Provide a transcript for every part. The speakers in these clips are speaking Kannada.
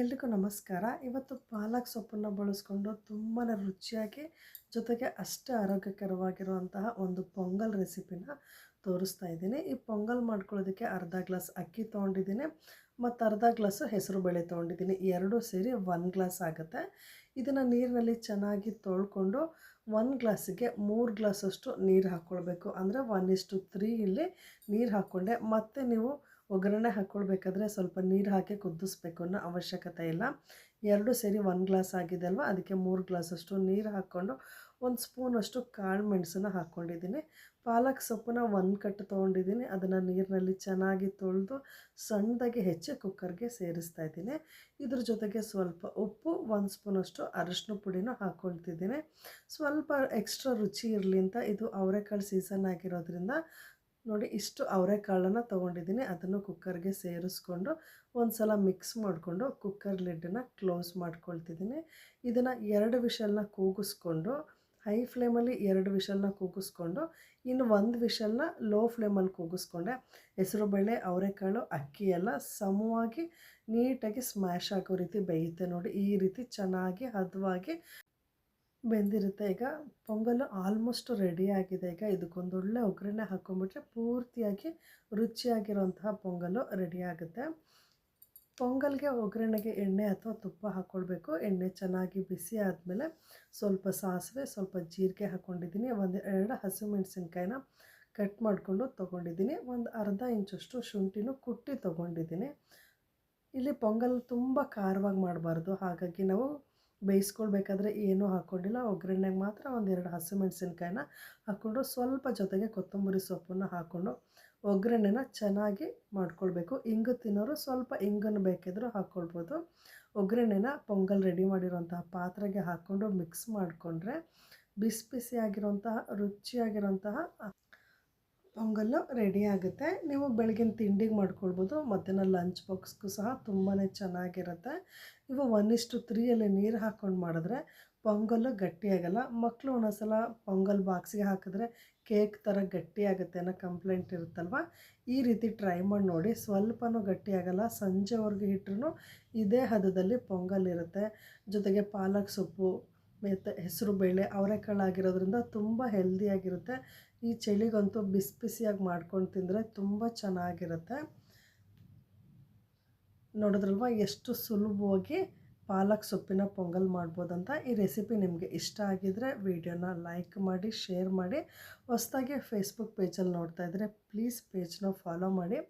ಎಲ್ರಿಗೂ ನಮಸ್ಕಾರ. ಇವತ್ತು ಪಾಲಕ್ ಸೊಪ್ಪನ್ನು ಬಳಸ್ಕೊಂಡು ತುಂಬಾ ರುಚಿಯಾಗಿ, ಜೊತೆಗೆ ಅಷ್ಟೇ ಆರೋಗ್ಯಕರವಾಗಿರುವಂತಹ ಒಂದು ಪೊಂಗಲ್ ರೆಸಿಪಿನ ತೋರಿಸ್ತಾ ಇದ್ದೀನಿ. ಈ ಪೊಂಗಲ್ ಮಾಡ್ಕೊಳ್ಳೋದಕ್ಕೆ ಅರ್ಧ ಗ್ಲಾಸ್ ಅಕ್ಕಿ ತೊಗೊಂಡಿದ್ದೀನಿ ಮತ್ತು ಅರ್ಧ ಗ್ಲಾಸು ಹೆಸರು ಬೇಳೆ ತೊಗೊಂಡಿದ್ದೀನಿ. ಎರಡೂ ಸೇರಿ ಒನ್ ಗ್ಲಾಸ್ ಆಗುತ್ತೆ. ಇದನ್ನು ನೀರಿನಲ್ಲಿ ಚೆನ್ನಾಗಿ ತೊಳ್ಕೊಂಡು ಒನ್ ಗ್ಲಾಸಿಗೆ ಮೂರು ಗ್ಲಾಸಷ್ಟು ನೀರು ಹಾಕ್ಕೊಳ್ಬೇಕು ಅಂದರೆ ಒನ್ ಇಷ್ಟು ತ್ರೀ ಇಲ್ಲಿ ನೀರು ಹಾಕ್ಕೊಂಡೆ ಮತ್ತು ನೀವು ಒಗ್ಗರಣೆ ಹಾಕ್ಕೊಳ್ಬೇಕಾದ್ರೆ ಸ್ವಲ್ಪ ನೀರು ಹಾಕಿ ಕುದಿಸ್ಬೇಕು ಅನ್ನೋ ಅವಶ್ಯಕತೆ ಇಲ್ಲ. ಎರಡು ಸೇರಿ ಒಂದು ಗ್ಲಾಸ್ ಆಗಿದೆ ಅಲ್ವಾ? ಅದಕ್ಕೆ ಮೂರು ಗ್ಲಾಸಷ್ಟು ನೀರು ಹಾಕ್ಕೊಂಡು ಒಂದು ಸ್ಪೂನಷ್ಟು ಕಾಳು ಮೆಣಸನ್ನ ಹಾಕ್ಕೊಂಡಿದ್ದೀನಿ ಪಾಲಕ್ ಸೊಪ್ಪನ್ನ ಒಂದು ಕಟ್ಟು ತೊಗೊಂಡಿದ್ದೀನಿ. ಅದನ್ನು ನೀರಿನಲ್ಲಿ ಚೆನ್ನಾಗಿ ತೊಳೆದು ಸಣ್ಣದಾಗಿ ಹೆಚ್ಚಿ ಕುಕ್ಕರ್ಗೆ ಸೇರಿಸ್ತಾ ಇದ್ದೀನಿ. ಇದ್ರ ಜೊತೆಗೆ ಸ್ವಲ್ಪ ಉಪ್ಪು, ಒಂದು ಸ್ಪೂನಷ್ಟು ಅರಶಿನ ಪುಡಿನೂ ಹಾಕ್ಕೊಳ್ತಿದ್ದೀನಿ ಸ್ವಲ್ಪ ಎಕ್ಸ್ಟ್ರಾ ರುಚಿ ಇರಲಿ ಅಂತ ಇದು ಅವರೆಕಾಳು ಸೀಸನ್ ಆಗಿರೋದ್ರಿಂದ ನೋಡಿ ಇಷ್ಟು ಅವರೆಕಾಳನ್ನು ತೊಗೊಂಡಿದ್ದೀನಿ. ಅದನ್ನು ಕುಕ್ಕರ್ಗೆ ಸೇರಿಸ್ಕೊಂಡು ಒಂದು ಸಲ ಮಿಕ್ಸ್ ಮಾಡಿಕೊಂಡು ಕುಕ್ಕರ್ ಲಿಡ್ಡನ್ನು ಕ್ಲೋಸ್ ಮಾಡ್ಕೊಳ್ತಿದ್ದೀನಿ. ಇದನ್ನು ಎರಡು ವಿಷಲ್ನ ಕೂಗಿಸ್ಕೊಂಡು ಹೈ ಫ್ಲೇಮಲ್ಲಿ ಎರಡು ವಿಷಲ್ನ ಕೂಗಿಸ್ಕೊಂಡು, ಇನ್ನು ಒಂದು ವಿಷಲ್ನ ಲೋ ಫ್ಲೇಮಲ್ಲಿ ಕೂಗಿಸ್ಕೊಂಡೆ. ಹೆಸರುಬೇಳೆ ಅವರೆಕಾಳು, ಅಕ್ಕಿ ಎಲ್ಲ ಸಮವಾಗಿ ನೀಟಾಗಿ ಸ್ಮ್ಯಾಶ್ ಆಗೋ ರೀತಿ ಬೇಯುತ್ತೆ ನೋಡಿ. ಈ ರೀತಿ ಚೆನ್ನಾಗಿ ಹದವಾಗಿ ಬೆಂದಿರುತ್ತೆ. ಈಗ ಪೊಂಗಲ್ಲು ಆಲ್ಮೋಸ್ಟ್ ರೆಡಿ ಆಗಿದೆ. ಈಗ ಇದಕ್ಕೊಂದು ಒಳ್ಳೆ ಒಗ್ಗರಣೆ ಹಾಕ್ಕೊಂಬಿಟ್ರೆ ಪೂರ್ತಿಯಾಗಿ ರುಚಿಯಾಗಿರೋಂತಹ ಪೊಂಗಲ್ಲು ರೆಡಿ ಆಗುತ್ತೆ. ಪೊಂಗಲ್ಗೆ ಒಗ್ಗರಣೆಗೆ ಎಣ್ಣೆ ಅಥವಾ ತುಪ್ಪ ಹಾಕ್ಕೊಳ್ಬೇಕು ಎಣ್ಣೆ ಚೆನ್ನಾಗಿ ಬಿಸಿ ಆದಮೇಲೆ ಸ್ವಲ್ಪ ಸಾಸಿವೆ, ಸ್ವಲ್ಪ ಜೀರಿಗೆ ಹಾಕ್ಕೊಂಡಿದ್ದೀನಿ ಒಂದು ಎರಡು ಹಸಿಮೆಣಸಿನ್ಕಾಯಿನ ಕಟ್ ಮಾಡಿಕೊಂಡು ತೊಗೊಂಡಿದ್ದೀನಿ. ಒಂದು ಅರ್ಧ ಇಂಚಷ್ಟು ಶುಂಠಿನೂ ಕುಟ್ಟಿ ತೊಗೊಂಡಿದ್ದೀನಿ. ಇಲ್ಲಿ ಪೊಂಗಲ್ ತುಂಬ ಖಾರವಾಗಿ ಮಾಡಬಾರ್ದು. ಹಾಗಾಗಿ ನಾವು ಬೇಯಿಸ್ಕೊಳ್ಬೇಕಾದ್ರೆ ಏನೂ ಹಾಕ್ಕೊಂಡಿಲ್ಲ ಒಗ್ಗರಣೆಗೆ ಮಾತ್ರ ಒಂದೆರಡು ಹಸಿಮೆಣಸಿನ್ಕಾಯಿನ ಹಾಕ್ಕೊಂಡು ಸ್ವಲ್ಪ ಜೊತೆಗೆ ಕೊತ್ತಂಬರಿ ಸೊಪ್ಪನ್ನು ಹಾಕ್ಕೊಂಡು ಒಗ್ಗರಣೆನ ಚೆನ್ನಾಗಿ ಮಾಡ್ಕೊಳ್ಬೇಕು. ಇಂಗು ತಿನ್ನೋರು ಸ್ವಲ್ಪ ಇಂಗನ್ನು ಬೇಕಿದ್ರೂ ಹಾಕ್ಕೊಳ್ಬೋದು ಒಗ್ಗರಣೆನ ಪೊಂಗಲ್ ರೆಡಿ ಮಾಡಿರುವಂತಹ ಪಾತ್ರೆಗೆ ಹಾಕ್ಕೊಂಡು ಮಿಕ್ಸ್ ಮಾಡಿಕೊಂಡ್ರೆ ಬಿಸಿ ಬಿಸಿಯಾಗಿರೋಂತಹ ರುಚಿಯಾಗಿರೋಂತಹ ಪೊಂಗಲ್ಲು ರೆಡಿ ಆಗುತ್ತೆ. ನೀವು ಬೆಳಗಿನ ತಿಂಡಿಗೆ ಮಾಡ್ಕೊಳ್ಬೋದು, ಮಧ್ಯಾಹ್ನ ಲಂಚ್ ಬಾಕ್ಸ್ಗೂ ಸಹ ತುಂಬಾ ಚೆನ್ನಾಗಿರುತ್ತೆ. ನೀವು ಒನ್ ಇಷ್ಟು ತ್ರೀಯಲ್ಲಿ ನೀರು ಹಾಕ್ಕೊಂಡು ಮಾಡಿದ್ರೆ ಪೊಂಗಲ್ಲು ಗಟ್ಟಿಯಾಗಲ್ಲ ಮಕ್ಕಳು ಒಂದೊಂದ್ಸಲ ಪೊಂಗಲ್ ಬಾಕ್ಸಿಗೆ ಹಾಕಿದ್ರೆ ಕೇಕ್ ಥರ ಗಟ್ಟಿಯಾಗುತ್ತೆ ಅನ್ನೋ ಕಂಪ್ಲೇಂಟ್ ಇರುತ್ತಲ್ವ? ಈ ರೀತಿ ಟ್ರೈ ಮಾಡಿ ನೋಡಿ. ಸ್ವಲ್ಪನೂ ಗಟ್ಟಿಯಾಗಲ್ಲ ಸಂಜೆವರೆಗೂ ಇಟ್ರೂ ಇದೇ ಹದದಲ್ಲಿ ಪೊಂಗಲ್ ಇರುತ್ತೆ. ಜೊತೆಗೆ ಪಾಲಕ್ ಸೊಪ್ಪು ಹೆಸರು ಬೇಳೆ, ಅವರೆಕಾಳಾಗಿರೋದ್ರಿಂದ ತುಂಬ ಹೆಲ್ದಿಯಾಗಿರುತ್ತೆ ಈ ಚಳಿಗಂತೂ ಬಿಸಿ ಬಿಸಿಯಾಗಿ ಮಾಡ್ಕೊಂಡು ತಿಂದರೆ ತುಂಬ ಚೆನ್ನಾಗಿರುತ್ತೆ. ನೋಡಿದ್ರಲ್ವ, ಎಷ್ಟು ಸುಲಭವಾಗಿ ಪಾಲಕ್ ಸೊಪ್ಪಿನ ಪೊಂಗಲ್ ಮಾಡ್ಬೋದಂತ ಈ ರೆಸಿಪಿ ನಿಮಗೆ ಇಷ್ಟ ಆಗಿದರೆ ವಿಡಿಯೋನ ಲೈಕ್ ಮಾಡಿ ಶೇರ್ ಮಾಡಿ, ಹೊಸದಾಗಿ ಫೇಸ್ಬುಕ್ ಪೇಜಲ್ಲಿ ನೋಡ್ತಾ ಇದ್ದರೆ ಪ್ಲೀಸ್ ಪೇಜ್ನ ಫಾಲೋ ಮಾಡಿ.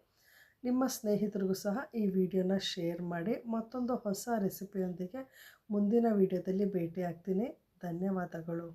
ನಿಮ್ಮ ಸ್ನೇಹಿತರಿಗೂ ಸಹ ಈ ವಿಡಿಯೋನ ಶೇರ್ ಮಾಡಿ ಮತ್ತೊಂದು ಹೊಸ ರೆಸಿಪಿಯೊಂದಿಗೆ ಮುಂದಿನ ವಿಡಿಯೋದಲ್ಲಿ ಭೇಟಿ ಆಗ್ತೀನಿ ಧನ್ಯವಾದಗಳು.